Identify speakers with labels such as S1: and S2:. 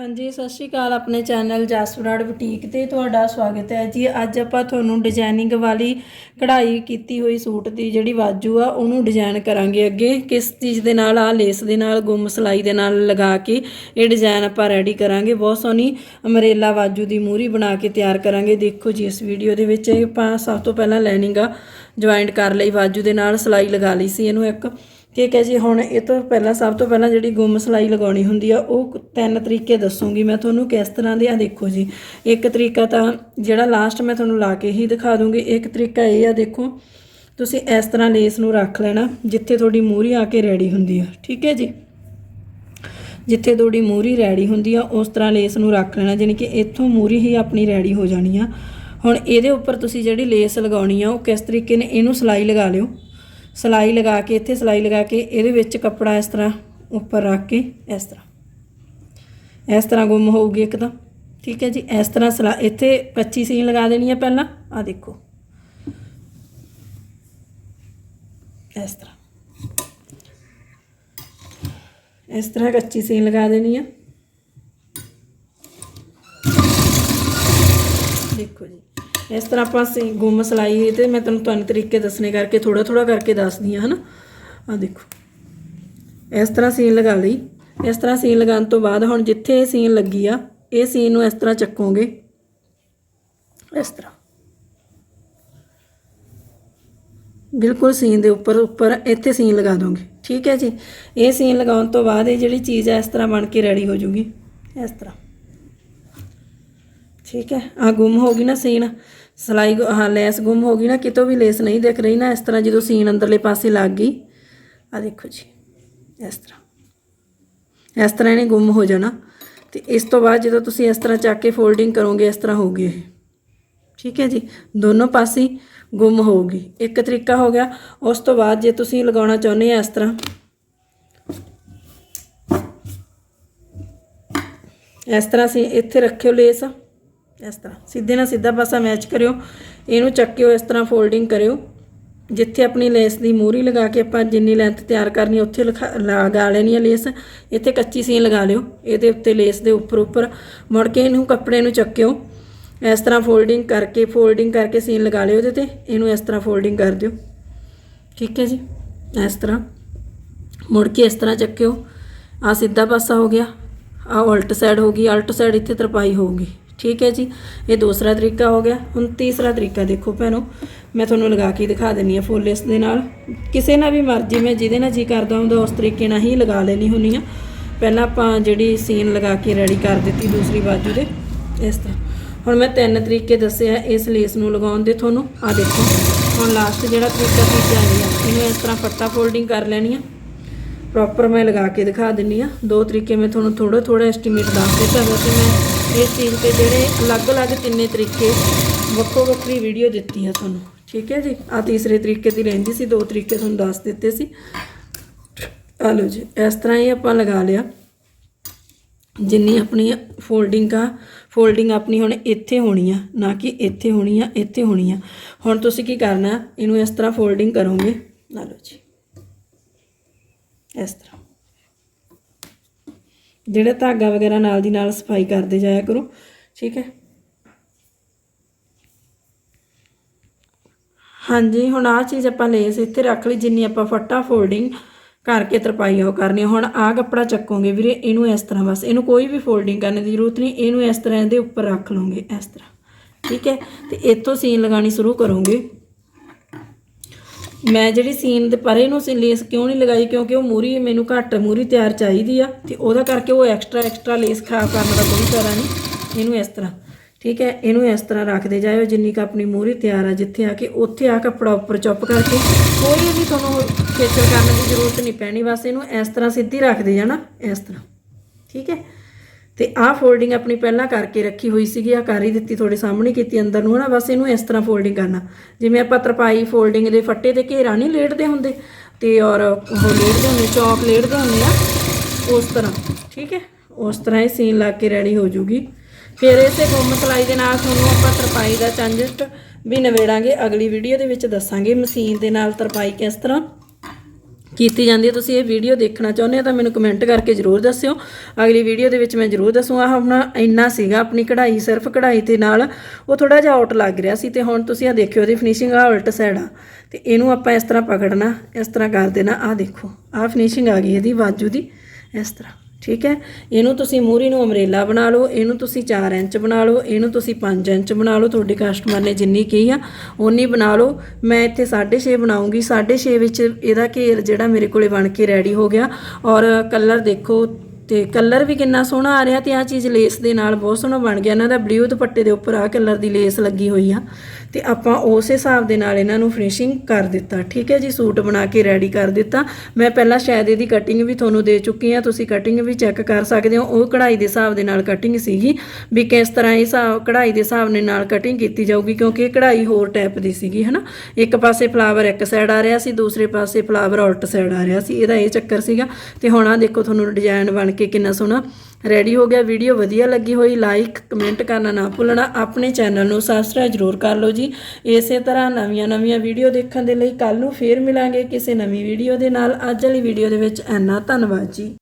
S1: ਹਾਂਜੀ, ਸਤਿ ਸ਼੍ਰੀ ਅਕਾਲ ਆਪਣੇ ਚੈਨਲ ਜਸਵਰਾੜ ਬੁਟੀਕ ਤੇ ਤੁਹਾਡਾ ਸਵਾਗਤ ਹੈ ਜੀ। ਅੱਜ ਆਪਾਂ ਤੁਹਾਨੂੰ ਡਿਜ਼ਾਈਨਿੰਗ ਵਾਲੀ ਕਢਾਈ ਕੀਤੀ ਹੋਈ ਸੂਟ ਦੀ ਜਿਹੜੀ ਬਾਜੂ ਆ, ਉਹਨੂੰ ਡਿਜ਼ਾਈਨ ਕਰਾਂਗੇ ਅੱਗੇ। ਕਿਸ ਚੀਜ਼ ਦੇ ਨਾਲ ਆ ਲੇਸ ਦੇ ਨਾਲ, ਗੁੰਮ ਸਲਾਈ ਦੇ ਨਾਲ ਲਗਾ ਕੇ ਇਹ ਡਿਜ਼ਾਈਨ ਆਪਾਂ ਰੈਡੀ ਕਰਾਂਗੇ। ਬਹੁਤ ਸੋਹਣੀ ਅਮਰੇਲਾ ਬਾਜੂ ਦੀ ਮੂਰੀ ਬਣਾ ਕੇ ਤਿਆਰ ਕਰਾਂਗੇ। ਦੇਖੋ ਜੀ, ਇਸ ਵੀਡੀਓ ਦੇ ਵਿੱਚ ਇਹ ਆਪਾਂ ਸਭ ਤੋਂ ਪਹਿਲਾਂ ਲਾਈਨਿੰਗ ਆ ਜੁਆਇੰਟ ਕਰ ਲਈ ਬਾਜੂ ਦੇ ਨਾਲ ਸਲਾਈ ਲਗਾ ਲਈ ਸੀ ਇਹਨੂੰ ਇੱਕ। ਠੀਕ ਹੈ ਜੀ, ਹੁਣ ਇਹ ਤੋਂ ਪਹਿਲਾਂ, ਸਭ ਤੋਂ ਪਹਿਲਾਂ ਜਿਹੜੀ ਗੁੰਮ ਸਲਾਈ ਲਗਾਉਣੀ ਹੁੰਦੀ ਆ, ਉਹ ਤਿੰਨ ਤਰੀਕੇ ਦੱਸੂਗੀ। ਮੈਂ ਤੁਹਾਨੂੰ ਕਿਸ ਤਰ੍ਹਾਂ ਦੇ ਆ ਦੇਖੋ ਜੀ, ਇੱਕ ਤਰੀਕਾ ਤਾਂ ਜਿਹੜਾ ਲਾਸਟ ਮੈਂ ਤੁਹਾਨੂੰ ਲਾ ਕੇ ਹੀ ਦਿਖਾ ਦੂੰਗੀ। ਇੱਕ ਤਰੀਕਾ ਇਹ ਆ, ਦੇਖੋ, ਤੁਸੀਂ ਇਸ ਤਰ੍ਹਾਂ ਲੇਸ ਨੂੰ ਰੱਖ ਲੈਣਾ, ਜਿੱਥੇ ਤੁਹਾਡੀ ਮੂਰੀ ਆ ਕੇ ਰੈਡੀ ਹੁੰਦੀ ਆ, ਠੀਕ ਹੈ ਜੀ? ਜਿੱਥੇ ਤੁਹਾਡੀ ਮੂਰੀ ਰੈਡੀ ਹੁੰਦੀ ਆ, ਉਸ ਤਰ੍ਹਾਂ ਲੇਸ ਨੂੰ ਰੱਖ ਲੈਣਾ, ਜਾਣੀ ਕਿ ਇੱਥੋਂ ਮੂਰੀ ਹੀ ਆਪਣੀ ਰੈਡੀ ਹੋ ਜਾਣੀ ਆ। ਹੁਣ ਇਹਦੇ ਉੱਪਰ ਤੁਸੀਂ ਜਿਹੜੀ ਲੇਸ ਲਗਾਉਣੀ ਆ, ਉਹ ਕਿਸ ਤਰੀਕੇ ਨੇ, ਇਹਨੂੰ ਸਲਾਈ ਲਗਾ ਲਿਓ। ਸਲਾਈ ਲਗਾ ਕੇ, ਇੱਥੇ ਸਲਾਈ ਲਗਾ ਕੇ ਇਹਦੇ ਵਿੱਚ ਕੱਪੜਾ ਇਸ ਤਰ੍ਹਾਂ ਉੱਪਰ ਰੱਖ ਕੇ, ਇਸ ਤਰ੍ਹਾਂ। ਇਸ ਤਰ੍ਹਾਂ ਗੁੰਮ ਹੋਊਗੀ ਇੱਕਦਮ। ਠੀਕ ਹੈ ਜੀ, ਇਸ ਤਰ੍ਹਾਂ ਸਲਾ, ਇੱਥੇ ਕੱਚੀ ਸੀਨ ਲਗਾ ਦੇਣੀ ਹੈ ਪਹਿਲਾਂ। ਆ ਦੇਖੋ। ਇਸ ਤਰ੍ਹਾਂ। ਇਸ ਤਰ੍ਹਾਂ ਕੱਚੀ ਸੀਨ ਲਗਾ ਦੇਣੀ ਆ ਦੇਖੋ ਜੀ। ਇਸ ਤਰ੍ਹਾਂ ਆਪਾਂ ਸੀ ਗੁੰਮ ਸਲਾਈ ਤੇ ਮੈਂ ਤੁਹਾਨੂੰ ਤੁਹਾਨੂੰ ਤਰੀਕੇ ਦੱਸਣੇ ਕਰਕੇ ਥੋੜਾ ਥੋੜਾ ਕਰਕੇ ਦੱਸਦੀ ਆ ਹਨਾ? ਆ ਦੇਖੋ। ਇਸ ਤਰ੍ਹਾਂ ਸੀਨ ਲਗਾ ਲਈ। ਇਸ ਤਰ੍ਹਾਂ ਸੀਨ ਲਗਾਉਣ ਤੋਂ ਬਾਅਦ ਹੁਣ ਜਿੱਥੇ ਇਹ ਸੀਨ ਲੱਗੀ ਆ, ਇਹ ਸੀਨ ਨੂੰ ਇਸ ਤਰ੍ਹਾਂ ਚੱਕੋਗੇ। ਇਸ ਤਰ੍ਹਾਂ। ਬਿਲਕੁਲ ਸੀਨ ਦੇ ਉੱਪਰ ਉੱਪਰ ਇੱਥੇ ਸੀਨ ਲਗਾ ਦੋਗੇ। ਠੀਕ ਹੈ ਜੀ? ਇਹ ਸੀਨ ਲਗਾਉਣ ਤੋਂ ਬਾਅਦ ਇਹ ਜਿਹੜੀ ਚੀਜ਼ ਹੈ ਇਸ ਤਰ੍ਹਾਂ ਬਣ ਕੇ ਰੈਡੀ ਹੋ ਜੂਗੀ। ਇਸ ਤਰ੍ਹਾਂ। ਠੀਕ ਹੈ। ਆ ਗੁੰਮ ਹੋ ਗਈ ਨਾ ਸੀਨ। ਸਲਾਈ ਗੁ- ਆਹ ਲੈਸ ਗੁੰਮ ਹੋ ਗਈ ਨਾ, ਕਿਤੋਂ ਵੀ ਲੈਸ ਨਹੀਂ ਦਿਖ ਰਹੀ ਨਾ, ਇਸ ਤਰ੍ਹਾਂ ਜਦੋਂ ਸੀਨ ਅੰਦਰਲੇ ਪਾਸੇ ਲੱਗ ਗਈ। ਆ ਦੇਖੋ ਜੀ, ਇਸ ਤਰ੍ਹਾਂ। ਇਸ ਤਰ੍ਹਾਂ ਇਹਨੇ ਗੁੰਮ ਹੋ ਜਾਣਾ। ਤੇ ਇਸ ਤੋਂ ਬਾਅਦ ਜਦੋਂ ਤੁਸੀਂ ਇਸ ਤਰ੍ਹਾਂ ਚੱਕ ਕੇ ਫੋਲਡਿੰਗ ਕਰੋਗੇ, ਇਸ ਤਰ੍ਹਾਂ ਹੋਊਗੀ ਇਹ। ਠੀਕ ਹੈ ਜੀ, ਦੋਨੋਂ ਪਾਸੇ ਗੁੰਮ ਹੋਊਗੀ। ਇੱਕ ਤਰੀਕਾ ਹੋ ਗਿਆ, ਉਸ ਤੋਂ ਬਾਅਦ ਜੇ ਤੁਸੀਂ ਲਗਾਉਣਾ ਚਾਹੁੰਦੇ ਆ ਇਸ ਤਰ੍ਹਾਂ। ਇਸ ਤਰ੍ਹਾਂ ਸੀ, ਇੱਥੇ ਰੱਖਿਓ ਲੇਸ। ਇਸ ਤਰ੍ਹਾਂ। ਸਿੱਧੇ ਨਾਲ ਸਿੱਧਾ ਪਾਸਾ ਮੈਚ ਕਰਿਓ। ਇਹਨੂੰ ਚੱਕਿਓ, ਇਸ ਤਰ੍ਹਾਂ ਫੋਲਡਿੰਗ ਕਰਿਓ। ਜਿੱਥੇ ਆਪਣੀ ਲੇਸ ਦੀ ਮੂਰੀ ਲਗਾ ਕੇ ਆਪਾਂ ਜਿੰਨੀ ਲੈਂਥ ਤਿਆਰ ਕਰਨੀ ਹੈ ਉੱਥੇ ਲਿਖਾ- ਲਗਾ ਲੈਣੀ ਹੈ ਲੇਸ ਇੱਥੇ ਕੱਚੀ ਸੀਨ ਲਗਾ ਲਿਓ। ਇਹਦੇ ਉੱਤੇ ਲੇਸ ਦੇ ਉੱਪਰ ਉੱਪਰ ਮੁੜ ਕੇ ਇਹਨੂੰ ਕੱਪੜੇ ਨੂੰ ਚੱਕਿਓ। ਇਸ ਤਰ੍ਹਾਂ ਫੋਲਡਿੰਗ ਕਰਕੇ ਫੋਲਡਿੰਗ ਕਰਕੇ ਸੀਨ ਲਗਾ ਲਿਓ ਇਹਦੇ ਤੇ। ਇਹਨੂੰ ਇਸ ਤਰ੍ਹਾਂ ਫੋਲਡਿੰਗ ਕਰ ਦਿਓ। ਠੀਕ ਹੈ ਜੀ? ਇਸ ਤਰ੍ਹਾਂ। ਮੁੜ ਕੇ ਇਸ ਤਰ੍ਹਾਂ ਚੱਕਿਓ। ਆ ਸਿੱਧਾ ਪਾਸਾ ਹੋ ਗਿਆ। ਆ ਉਲਟ ਸਾਈਡ ਹੋ ਗਈ। ਉਲਟ ਸਾਈਡ ਇੱਥੇ ਤਰਪਾਈ ਹੋਊਗੀ। ਠੀਕ ਹੈ ਜੀ। ਇਹ ਦੂਸਰਾ ਤਰੀਕਾ ਹੋ ਗਿਆ। ਹੁਣ ਤੀਸਰਾ ਤਰੀਕਾ ਦੇਖੋ ਭੈਣੋ। ਮੈਂ ਤੁਹਾਨੂੰ ਲਗਾ ਕੇ ਦਿਖਾ ਦਿੰਨੀ ਆ ਫੁੱਲ ਇਸ ਦੇ ਨਾਲ। ਕਿਸੇ ਨਾਲ ਵੀ ਮਰਜ਼ੀ ਮੈਂ ਜਿਹਦੇ ਨਾਲ ਜੀ ਕਰਦਾ ਹੁੰਦਾ, ਉਸ ਤਰੀਕੇ ਨਾਲ ਹੀ ਲਗਾ ਲੈਣੀ ਹੁੰਨੀ ਆ ਪਹਿਲਾਂ ਆਪਾਂ ਜਿਹੜੀ ਸੀਨ ਲਗਾ ਕੇ ਰੈਡੀ ਕਰ ਦਿੱਤੀ ਦੂਸਰੀ ਬਾਜੂ ਦੇ, ਇਸ ਤਰ੍ਹਾਂ। ਹੁਣ ਮੈਂ ਤਿੰਨ ਤਰੀਕੇ ਦੱਸਿਆ ਇਸ ਲੇਸ ਨੂੰ ਲਗਾਉਣ ਦੇ ਤੁਹਾਨੂੰ। ਆ ਦੇਖੋ, ਹੁਣ ਲਾਸਟ ਜਿਹੜਾ ਤਰੀਕਾ ਤੀਜਾ ਆਈ ਇਹਨੂੰ ਇਸ ਤਰ੍ਹਾਂ ਪੱਟਾ ਫੋਲਡਿੰਗ ਕਰ ਲੈਣੀ ਆ। ਪ੍ਰੋਪਰ ਮੈਂ ਲਗਾ ਕੇ ਦਿਖਾ ਦਿੰਨੀ ਆ। ਦੋ ਤਰੀਕੇ ਮੈਂ ਤੁਹਾਨੂੰ ਥੋੜਾ ਥੋੜਾ ਐਸਟੀਮੇਟ ਦੱਸ ਦਿੱਤਾ, ਵੈਸੇ ਮੈਂ ਇਸ ਚੀਜ਼ ਤੇ ਜਿਹੜੇ ਅਲੱਗ-ਅਲੱਗ ਤਿੰਨੇ ਤਰੀਕੇ ਵੱਖੋ ਵੱਖਰੀ ਵੀਡੀਓ ਦਿੱਤੀ ਆ ਤੁਹਾਨੂੰ। ਠੀਕ ਹੈ ਜੀ? ਆ ਤੀਸਰੇ ਤਰੀਕੇ ਦੀ ਰਹਿੰਦੀ ਸੀ, ਦੋ ਤਰੀਕੇ ਤੁਹਾਨੂੰ ਦੱਸ ਦਿੱਤੇ ਸੀ। ਆ ਲਓ ਜੀ, ਇਸ ਤਰ੍ਹਾਂ ਹੀ ਆਪਾਂ ਲਗਾ ਲਿਆ। ਜਿੰਨੀ ਆਪਣੀ ਫੋਲਡਿੰਗ ਆ ਫੋਲਡਿੰਗ ਆਪਣੀ ਹੁਣ ਇੱਥੇ ਹੋਣੀ ਆ, ਨਾ ਕਿ ਇੱਥੇ ਹੋਣੀ ਆ, ਇੱਥੇ ਹੋਣੀ ਆ। ਹੁਣ ਤੁਸੀਂ ਕੀ ਕਰਨਾ, ਇਹਨੂੰ ਇਸ ਤਰ੍ਹਾਂ ਫੋਲਡਿੰਗ ਕਰੋਗੇ। ਆ ਲਓ ਜੀ। ਇਸ ਤਰ੍ਹਾਂ। ਜਿਹੜਾ ਧਾਗਾ ਵਗੈਰਾ ਨਾਲ ਦੀ ਨਾਲ ਸਫ਼ਾਈ ਕਰਦੇ ਜਾਇਆ ਕਰੋ, ਠੀਕ ਹੈ? ਹਾਂਜੀ, ਹੁਣ ਆਹ ਚੀਜ਼ ਆਪਾਂ ਲੇਸ ਇੱਥੇ ਰੱਖ ਲਈ ਜਿੰਨੀ ਆਪਾਂ ਫੱਟਾ ਫੋਲਡਿੰਗ ਕਰਕੇ ਤਰਪਾਈ ਉਹ ਕਰਨੀ ਆ। ਹੁਣ ਆਹ ਕੱਪੜਾ ਚੱਕੋਗੇ ਵੀਰੇ, ਇਹਨੂੰ ਇਸ ਤਰ੍ਹਾਂ ਬਸ, ਇਹਨੂੰ ਕੋਈ ਵੀ ਫੋਲਡਿੰਗ ਕਰਨ ਦੀ ਜ਼ਰੂਰਤ ਨਹੀਂ, ਇਹਨੂੰ ਇਸ ਤਰ੍ਹਾਂ ਇਹਦੇ ਉੱਪਰ ਰੱਖ ਲਓਗੇ, ਇਸ ਤਰ੍ਹਾਂ, ਠੀਕ ਹੈ? ਤੇ ਇੱਥੋਂ ਸੀਨ ਲਗਾਣੀ ਸ਼ੁਰੂ ਕਰੋਗੇ। ਮੈਂ ਜਿਹੜੀ ਸੀਨ ਦੇ ਪਰੇ ਨੂੰ ਸੀ ਲੇਸ ਕਿਉਂ ਨਹੀਂ ਲਗਾਈ? ਕਿਉਂਕਿ ਉਹ ਮੂਰੀ ਮੈਨੂੰ ਘੱਟ ਮੂਰੀ ਤਿਆਰ ਚਾਹੀਦੀ ਆ ਤੇ ਉਹਦਾ ਕਰਕੇ ਉਹ ਐਕਸਟਰਾ ਐਕਸਟਰਾ ਲੇਸ ਖਰਾਬ ਕਰਨ ਦਾ ਕੋਈ ਫਾਇਦਾ ਨਹੀਂ। ਇਹਨੂੰ ਇਸ ਤਰ੍ਹਾਂ, ਠੀਕ ਹੈ? ਇਹਨੂੰ ਇਸ ਤਰ੍ਹਾਂ ਰੱਖਦੇ ਜਾਇਓ, ਜਿੰਨੀ ਕ ਆਪਣੀ ਮੂਰੀ ਤਿਆਰ ਆ ਜਿੱਥੇ ਆ ਕੇ ਉੱਥੇ ਆ ਕੱਪੜਾ ਉੱਪਰ ਚੁੱਪ ਕਰਕੇ ਕੋਈ ਵੀ ਤੁਹਾਨੂੰ ਖੇਚਲ ਕਰਨ ਦੀ ਜ਼ਰੂਰਤ ਨਹੀਂ ਪੈਣੀ। ਬਸ ਇਹਨੂੰ ਇਸ ਤਰ੍ਹਾਂ ਸਿੱਧੀ ਰੱਖਦੇ ਜਾਣਾ, ਇਸ ਤਰ੍ਹਾਂ, ਠੀਕ ਹੈ? ਤੇ ਆਹ ਫੋਲਡਿੰਗ ਆਪਣੀ ਪਹਿਲਾਂ ਕਰਕੇ ਰੱਖੀ ਹੋਈ ਸੀਗੀ ਆ ਕਰ ਹੀ ਦਿੱਤੀ, ਤੁਹਾਡੇ ਸਾਹਮਣੇ ਕੀਤੀ ਅੰਦਰ ਨੂੰ ਨਾ ਬਸ ਇਹਨੂੰ ਇਸ ਤਰ੍ਹਾਂ ਫੋਲਡਿੰਗ ਕਰਨਾ। ਜਿਵੇਂ ਆਪਾਂ ਤਰਪਾਈ ਫੋਲਡਿੰਗ ਦੇ ਫੱਟੇ ਤੇ ਘੇਰਾ ਨਹੀਂ ਲੇਟਦੇ ਹੁੰਦੇ, ਤੇ ਔਰ ਉਹ ਲੇਟਦੇ ਹੁੰਦੇ, ਚੌਕ ਲੇਟਦੇ ਹੁੰਦੇ ਆ, ਉਸ ਤਰ੍ਹਾਂ, ਠੀਕ ਹੈ? ਉਸ ਤਰ੍ਹਾਂ ਹੀ ਸੀਨ ਲਾ ਕੇ ਰੈਡੀ ਹੋ ਜੂਗੀ। ਫਿਰ ਇਸੇ ਗੁੰਮ ਸਲਾਈ ਦੇ ਨਾਲ ਤੁਹਾਨੂੰ ਆਪਾਂ ਤਰਪਾਈ ਦਾ ਚੰਜਸਟ ਵੀ ਨਵੇੜਾਂਗੇ ਅਗਲੀ ਵੀਡੀਓ ਦੇ ਵਿੱਚ ਦੱਸਾਂਗੇ ਮਸ਼ੀਨ ਦੇ ਨਾਲ ਤਰਪਾਈ ਕਿਸ ਤਰ੍ਹਾਂ। ਕੀਤੀ ਜਾਂਦੀ ਹੈ। ਤੁਸੀਂ ਇਹ ਵੀਡੀਓ ਦੇਖਣਾ ਚਾਹੁੰਦੇ ਹੋ ਤਾਂ ਮੈਨੂੰ ਕਮੈਂਟ ਕਰਕੇ ਜ਼ਰੂਰ ਦੱਸਿਓ। ਅਗਲੀ ਵੀਡੀਓ ਦੇ ਵਿੱਚ ਮੈਂ ਜ਼ਰੂਰ ਦੱਸੂਗਾ। ਆਪਣਾ ਇੰਨਾ ਸੀਗਾ, ਆਪਣੀ ਕਢਾਈ, ਸਿਰਫ ਕਢਾਈ ਤੇ ਨਾਲ ਉਹ ਥੋੜਾ ਜਿਹਾ ਆਊਟ ਲੱਗ ਰਿਹਾ ਸੀ ਤੇ ਹੁਣ ਤੁਸੀਂ ਆ ਦੇਖਿਓ ਇਹਦੀ ਫਿਨਿਸ਼ਿੰਗ ਆ ਉਲਟ ਸਾਈਡ ਆ। ਤੇ ਇਹਨੂੰ ਆਪਾਂ ਇਸ ਤਰ੍ਹਾਂ ਪਕੜਨਾ, ਇਸ ਤਰ੍ਹਾਂ ਕਰ ਦੇਣਾ। ਆ ਦੇਖੋ ਆ ਫਿਨਿਸ਼ਿੰਗ ਆ ਗਈ ਇਹਦੀ ਬਾਜੂ ਦੀ, ਇਸ ਤਰ੍ਹਾਂ। ਠੀਕ ਹੈ? ਇਹਨੂੰ ਤੁਸੀਂ ਮੂਰੀ ਨੂੰ ਅਮਰੇਲਾ ਬਣਾ ਲਓ, ਇਹਨੂੰ ਤੁਸੀਂ 4 ਇੰਚ ਬਣਾ ਲਓ, ਇਹਨੂੰ ਤੁਸੀਂ 5 ਇੰਚ ਬਣਾ ਲਓ, ਤੁਹਾਡੇ ਕਸਟਮਰ ਨੇ ਜਿੰਨੀ ਕਹੀ ਆ, ਓਨੀ ਬਣਾ ਲਓ। ਮੈਂ ਇੱਥੇ 6.5 ਬਣਾਉਂਗੀ 6.5 ਵਿੱਚ ਇਹਦਾ ਘੇਰ ਜਿਹੜਾ ਮੇਰੇ ਕੋਲੇ ਬਣ ਕੇ ਰੈਡੀ ਹੋ ਗਿਆ ਔਰ ਕਲਰ ਦੇਖੋ ਤੇ ਕਲਰ ਵੀ ਕਿੰਨਾ ਸੋਹਣਾ ਆ ਰਿਹਾ ਤੇ ਆ ਚੀਜ਼ ਲੇਸ ਦੇ ਨਾਲ ਬਹੁਤ ਸੋਹਣਾ ਬਣ ਗਿਆ। ਇਹਨਾਂ ਦਾ ਬਲੂ ਦੁਪੱਟੇ ਦੇ ਉੱਪਰ ਆ ਕਲਰ ਦੀ ਲੇਸ ਲੱਗੀ ਹੋਈ ਆ। ਤੇ ਆਪਾਂ ਉਸ ਹਿਸਾਬ ਦੇ ਨਾਲ ਇਹਨਾਂ ਨੂੰ ਫਿਨਿਸ਼ਿੰਗ ਕਰ ਦਿੱਤਾ। ਠੀਕ ਹੈ ਜੀ, ਸੂਟ ਬਣਾ ਕੇ ਰੈਡੀ ਕਰ ਦਿੱਤਾ। ਮੈਂ ਪਹਿਲਾਂ ਸ਼ਾਇਦ ਇਹਦੀ ਕਟਿੰਗ ਵੀ ਤੁਹਾਨੂੰ ਦੇ ਚੁੱਕੀ ਆ ਤੁਸੀਂ ਕਟਿੰਗ ਵੀ ਚੈੱਕ ਕਰ ਸਕਦੇ ਹੋ। ਉਹ ਕਢਾਈ ਦੇ ਹਿਸਾਬ ਦੇ ਨਾਲ ਕਟਿੰਗ ਸੀਗੀ। ਵੀ ਕਿਸ ਤਰ੍ਹਾਂ ਇਹ ਹਿਸਾਬ, ਕਢਾਈ ਦੇ ਹਿਸਾਬ ਦੇ ਨਾਲ ਕਟਿੰਗ ਕੀਤੀ ਜਾਊਗੀ, ਕਿਉਂਕਿ ਇਹ ਕਢਾਈ ਹੋਰ ਟਾਈਪ ਦੀ ਸੀਗੀ, ਹਨਾ? ਇੱਕ ਪਾਸੇ ਫਲਾਵਰ ਇੱਕ ਸਾਈਡ ਆ ਰਿਹਾ ਸੀ, ਦੂਸਰੇ ਪਾਸੇ ਫਲਾਵਰ ਉਲਟ ਸਾਈਡ ਆ ਰਿਹਾ ਸੀ। ਇਹਦਾ ਇਹ ਚੱਕਰ ਸੀਗਾ। ਤੇ ਹੁਣ ਆ ਦੇਖੋ, ਤੁਹਾਨੂੰ ਡਿਜ਼ਾਈਨ ਬਣ ਕੇ ਕਿੰਨਾ ਸੋਹਣਾ। ਰੈਡੀ ਹੋ ਗਿਆ ਵੀਡੀਓ ਵਧੀਆ ਲੱਗੀ ਹੋਈ ਲਾਈਕ ਕਮੈਂਟ ਕਰਨਾ ਨਾ ਭੁੱਲਣਾ। ਆਪਣੇ ਚੈਨਲ ਨੂੰ ਸਬਸਕ੍ਰਾਈਬ ਜ਼ਰੂਰ ਕਰ ਲਓ ਜੀ। ਇਸੇ ਤਰ੍ਹਾਂ ਨਵੀਆਂ ਨਵੀਆਂ ਵੀਡੀਓ ਦੇਖਣ ਦੇ ਲਈ ਕੱਲ ਨੂੰ ਫੇਰ ਮਿਲਾਂਗੇ ਕਿਸੇ ਨਵੀਂ ਵੀਡੀਓ ਦੇ ਨਾਲ। ਅੱਜ ਵਾਲੀ ਵੀਡੀਓ ਦੇ ਵਿੱਚ ਇੰਨਾ ਧੰਨਵਾਦ ਜੀ।